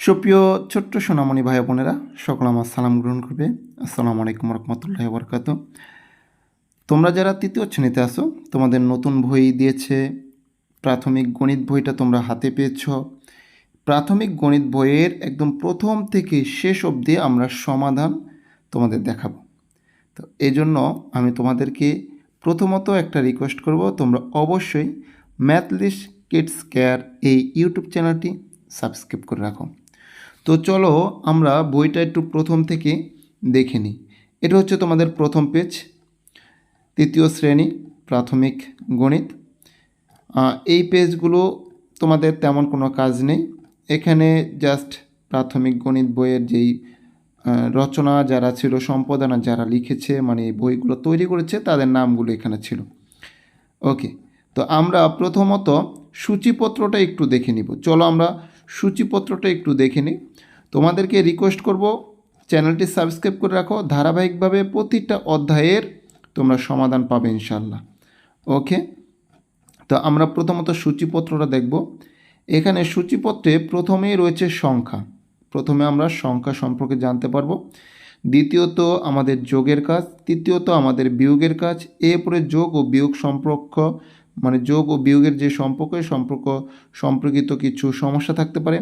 সুপ্রিয় ছোট্ট সোনামণি ভাই বোনেরা, সকল আমার সালাম গ্রহণ করবে। আসসালামু আলাইকুম রহমতুল্লাহ বরকাত তোমরা যারা তৃতীয় শ্রেণীতে আসো তোমাদের নতুন বই দিয়েছে, প্রাথমিক গণিত বইটা তোমরা হাতে পেয়েছ। প্রাথমিক গণিত বইয়ের একদম প্রথম থেকে শেষ অবধি আমরা সমাধান তোমাদের দেখাবো। তো এই জন্য আমি তোমাদেরকে প্রথমত একটা রিকোয়েস্ট করব, তোমরা অবশ্যই ম্যাথলিস কিডস কেয়ার এই ইউটিউব চ্যানেলটি সাবস্ক্রাইব করে রাখো। তো চলো আমরা বইটা একটু প্রথম থেকে দেখে নিই। এটা হচ্ছে তোমাদের প্রথম পেজ, তৃতীয় শ্রেণি, প্রাথমিক গণিত। এই পেজগুলো তোমাদের তেমন কোনো কাজ নেই। এখানে জাস্ট প্রাথমিক গণিত বইয়ের যেই রচনা যারা ছিল, সম্পাদনা যারা লিখেছে মানে এই বইগুলো তৈরি করেছে, তাদের নামগুলো এখানে ছিল। ওকে, তো আমরা প্রথমত সূচিপত্রটা একটু দেখে নিব। চলো আমরা সূচিপত্রটা একটু দেখে নিই। তোমাদেরকে রিকোয়েস্ট করব চ্যানেলটি সাবস্ক্রাইব করে রাখো। ধারাবাহিকভাবে প্রতিটা অধ্যায়ের তোমরা সমাধান পাবে ইনশাল্লাহ ওকে তো আমরা প্রথমত সূচিপত্রটা দেখব। এখানে সূচিপত্রে প্রথমেই রয়েছে সংখ্যা। প্রথমে আমরা সংখ্যা সম্পর্কে জানতে পারব। দ্বিতীয়ত আমাদের যোগের কাজ। তৃতীয়ত আমাদের বিয়োগের কাজ। এরপরে যোগ ও বিয়োগ সম্পর্ক মানে যোগ ও বিয়োগের যে সম্পর্ক সম্পর্ক সম্পর্কিত কিছু সমস্যা থাকতে পারে।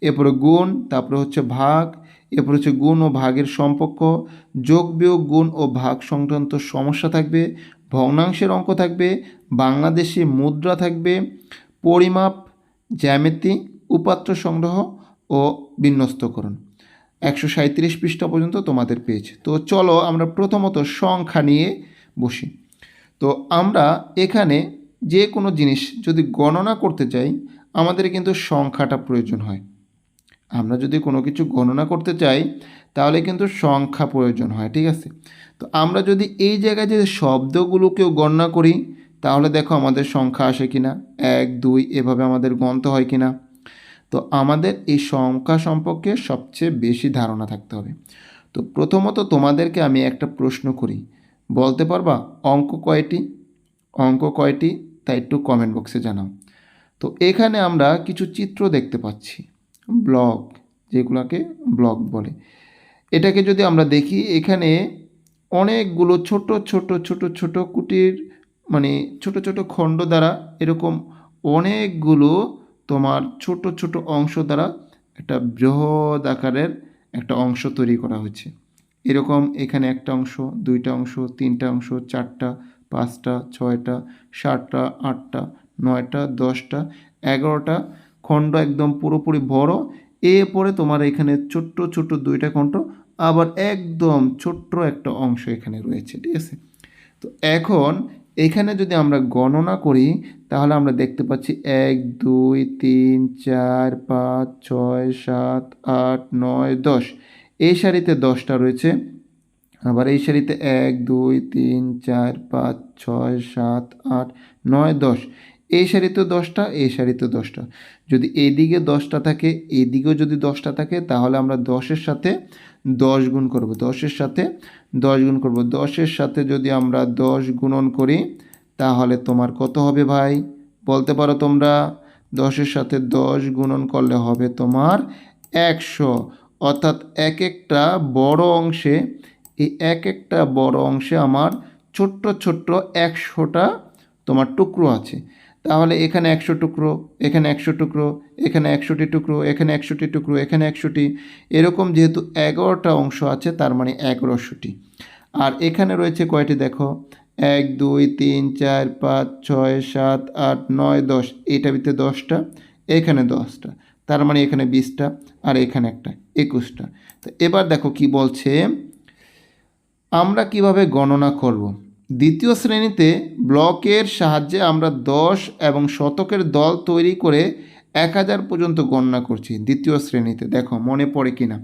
এরপরে গুণ, তারপরে হচ্ছে ভাগ, এরপরে হচ্ছে গুণ ও ভাগের সম্পর্ক, যোগ, বিয়োগ, গুণ ও ভাগ সংক্রান্ত সমস্যা থাকবে, ভগ্নাংশের অঙ্ক থাকবে, বাংলাদেশি মুদ্রা থাকবে, পরিমাপ, জ্যামিতি উপাত্র সংগ্রহ ও বিন্যস্তকরণ। একশো সাঁত্রিশ পৃষ্ঠা পর্যন্ত তোমাদের পেয়েছে। তো চলো আমরা প্রথমত সংখ্যা নিয়ে বসি। তো আমরা এখানে যে কোনো জিনিস যদি গণনা করতে চাই, আমাদের কিন্তু সংখ্যাটা প্রয়োজন হয়। আমরা যদি কোনো কিছু গণনা করতে চাই, তাহলে কিন্তু সংখ্যা প্রয়োজন হয়, ঠিক আছে? তো আমরা যদি এই জায়গায় যে শব্দগুলোকেও গণনা করি, তাহলে দেখো আমাদের সংখ্যা আসে কিনা? এক, দুই, এভাবে আমাদের গণতে হয় কিনা? তো আমাদের এই সংখ্যা সম্পর্কে সবচেয়ে বেশি ধারণা থাকতে হবে। তো প্রথমত তোমাদেরকে আমি একটা প্রশ্ন করি। বলতে পারবা? অঙ্ক কয়টি? অঙ্ক কয়টি? তা একটু কমেন্ট বক্সে জানাও। তো এখানে আমরা কিছু চিত্র দেখতে পাচ্ছি। ব্লক, যেগুলোকে ব্লক বলে। এটাকে যদি আমরা দেখি, এখানে অনেকগুলো ছোট ছোট ছোট ছোট কুটির মানে ছোট ছোট খণ্ড দ্বারা এরকম অনেকগুলো তোমার ছোট ছোট অংশ দ্বারা একটা বৃহৎ আকারের একটা অংশ তৈরি করা হয়েছে। এরকম এখানে একটা অংশ, দুইটা অংশ, তিনটা অংশ, চারটা পাঁচটা, ছয়টা, সাতটা, আটটা, নয়টা, দশটা, এগারোটা খণ্ড একদম পুরোপুরি বড় এরপরে তোমার এখানে ছোট্ট ছোট্ট দুইটা খণ্ড, আবার একদম ছোট্ট একটা অংশ এখানে রয়েছে, ঠিক আছে? তো এখন এখানে যদি আমরা গণনা করি, তাহলে আমরা দেখতে পাচ্ছি এক, দুই, তিন, চার, পাঁচ, ছয়, সাত, আট, নয়, দশ। এই সারিতে দশটা রয়েছে। আবার এই সারিতে এক, দুই, তিন, চার, পাঁচ, ছয়, সাত, আট, নয়, দশ। এই সারিতে দশটা, এই সারিতে দশটা। যদি এদিকে দশটা থাকে এদিকেও যদি দশটা থাকে, তাহলে আমরা দশের সাথে দশ গুণ করব। দশের সাথে দশ গুণ করব। দশের সাথে যদি আমরা দশ গুণন করি, তাহলে তোমার কত হবে ভাই? বলতে পারো তোমরা, দশের সাথে দশ গুণন করলে হবে তোমার একশো। অর্থাৎ এক একটা বড় অংশে এই এক একটা বড় অংশে আমার ছোট্ট ছোট্ট একশোটা তোমার টুকরো আছে। তাহলে এখানে একশো টুকরো, এখানে একশো টুকরো, এখানে একশোটি টুকরো, এখানে একশোটি টুকরো, এখানে একশোটি, এরকম যেহেতু এগারোটা অংশ আছে, তার মানে এগারোশোটি। আর এখানে রয়েছে কয়টি দেখো? এক, দুই, তিন, চার, পাঁচ, ছয়, সাত, আট, নয়, দশ। এইটা ভিতরে দশটা, এখানে দশটা। তার মানে এখানে বিশটা, আর এখানে একটা, একুশটা। তো এবার দেখো কি বলছে? আমরা কীভাবে গণনা করব? দ্বিতীয় শ্রেণীতে ব্লকের সাহায্যে আমরা দশ এবং শতকের দল তৈরি করে এক হাজার পর্যন্ত গণনা করছি দ্বিতীয় শ্রেণীতে। দেখো, মনে পড়ে কি না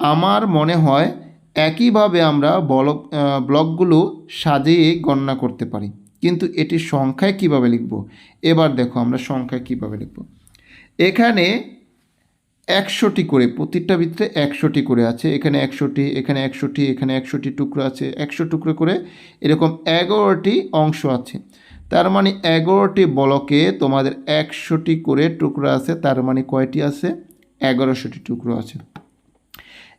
আমার মনে হয় একইভাবে আমরা ব্লক ব্লকগুলো সাজিয়ে গণনা করতে পারি। কিন্তু এটি সংখ্যায় কীভাবে লিখব? এবার দেখো আমরা সংখ্যায় কীভাবে লিখব। এখানে একশোটি করে, প্রতিটা ভিতরে একশোটি করে আছে। এখানে একশোটি এখানে একশোটি এখানে একশোটি টুকরো আছে। একশো টুকরো করে এরকম এগারোটি অংশ আছে। তার মানে এগারোটি ব্লকে তোমাদের একশোটি করে টুকরো আছে। তার মানে কয়টি আছে? এগারোশোটি টুকরো আছে।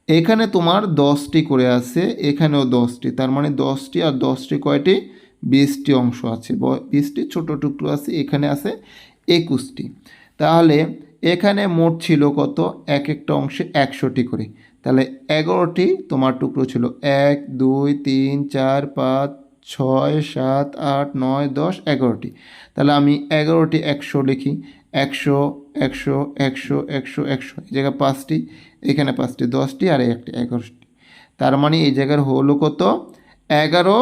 এখানে তোমার দশটি করে আছে, এখানেও দশটি। তার মানে দশটি আর দশটি কয়টি? বিশটি অংশ আছে। বিশটি ছোট টুকরো আছে, এখানে আছে একুশটি। তাহলে এখানে মোট ছিল কত? এক একটা অংশে একশোটি করে। তাহলে এগারোটি তোমার টুকরো ছিল এক, দুই, তিন, চার, পাঁচ, ছয়, সাত, আট, নয়, দশ, এগারোটি। তাহলে আমি এগারোটি একশো লিখি। একশো একশো একশো একশো একশো। এই জায়গায় পাঁচটি, এখানে পাঁচটি, দশটি, আর একটি এগারোটি। তার মানে এই জায়গার হলো কত? এগারো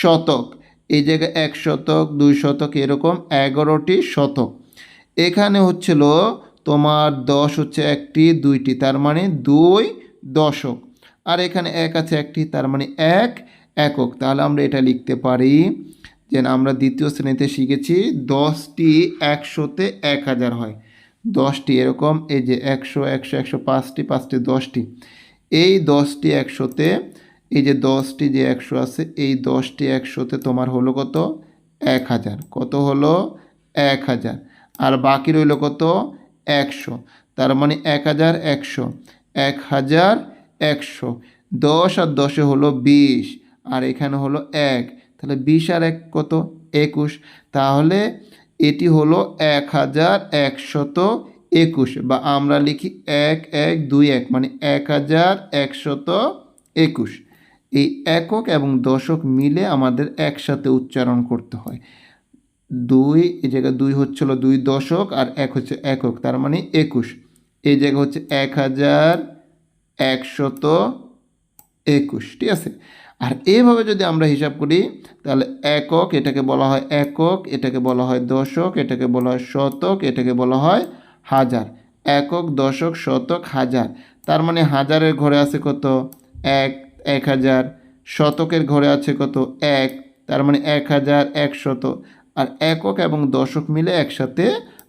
শতক। এই জায়গায় এক শতক, দুই শতক, এরকম এগারোটি শতক। এখানে হচ্ছিল তোমার দশ হচ্ছে একটি, দুইটি, তার মানে দুই দশক। আর এখানে এক আছে একটি, তার মানে এক একক। তাহলে আমরা এটা লিখতে পারি যে আমরা দ্বিতীয় শ্রেণীতে শিখেছি দশটি একশোতে এক হাজার হয়। দশটি এরকম, এই যে একশো একশো একশো, পাঁচটি পাঁচটি, দশটি। এই দশটি একশোতে, এই যে দশটি যে একশো আছে, এই দশটি একশোতে তোমার হলো কত? এক হাজার। কত হলো? এক হাজার। আর বাকি রইল কত? একশো। তার মানে এক হাজার একশো। এক হাজার একশো। দশ আর দশে হলো বিশ। আর এখানে হলো এক। তাহলে বিশ আর এক কত? একুশ। তাহলে এটি হলো এক হাজার একশত একুশ। বা আমরা লিখি এক এক, দুই, এক। মানে এক হাজার একশত একুশ। এই একক এবং দশক মিলে আমাদের একসাথে উচ্চারণ করতে হয়। দুই এই জায়গায় দুই হচ্ছিল দুই দশক আর এক হচ্ছে একক, তার মানে একুশ। এই জায়গা হচ্ছে এক হাজার একশত একুশ, ঠিক আছে? আর এইভাবে যদি আমরা হিসাব করি, তাহলে একক, এটাকে বলা হয় একক, এটাকে বলা হয় দশক, এটাকে বলা হয় শতক, এটাকে বলা হয় হাজার। একক, দশক, শতক, হাজার। তার মানে হাজারের ঘরে আছে কত? এক এক হাজার। শতকের ঘরে আছে কত? এক। তার মানে এক হাজার একশত। আর একক এবং দশক মিলে একসাথে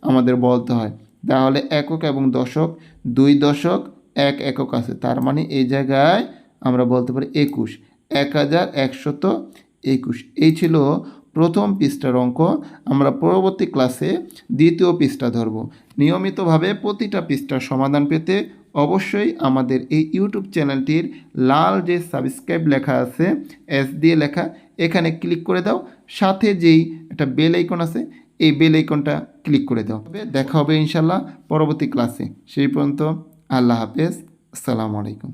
আমাদের বলতে হয়। তাহলে একক এবং দশক, দুই দশক, এক একক আছে। তার মানে এই জায়গায় আমরা বলতে পারি একুশ। এক হাজার একশত একুশ। এই ছিল প্রথম পৃষ্ঠার অঙ্ক। আমরা পরবর্তী ক্লাসে দ্বিতীয় পৃষ্ঠা ধরব। নিয়মিতভাবে প্রতিটা পৃষ্ঠার সমাধান পেতে অবশ্যই আমাদের এই ইউটিউব চ্যানেলটির লাল যে সাবস্ক্রাইব লেখা আছে এস দিয়ে লেখা, এখানে ক্লিক করে দাও। সাথে যেই একটা বেল আইকন আছে, এই বেল আইকনটা ক্লিক করে দেওয়া হবে। দেখা হবে ইনশাল্লাহ পরবর্তী ক্লাসে সেই পর্যন্ত আল্লাহ হাফেজ। আসসালামু আলাইকুম।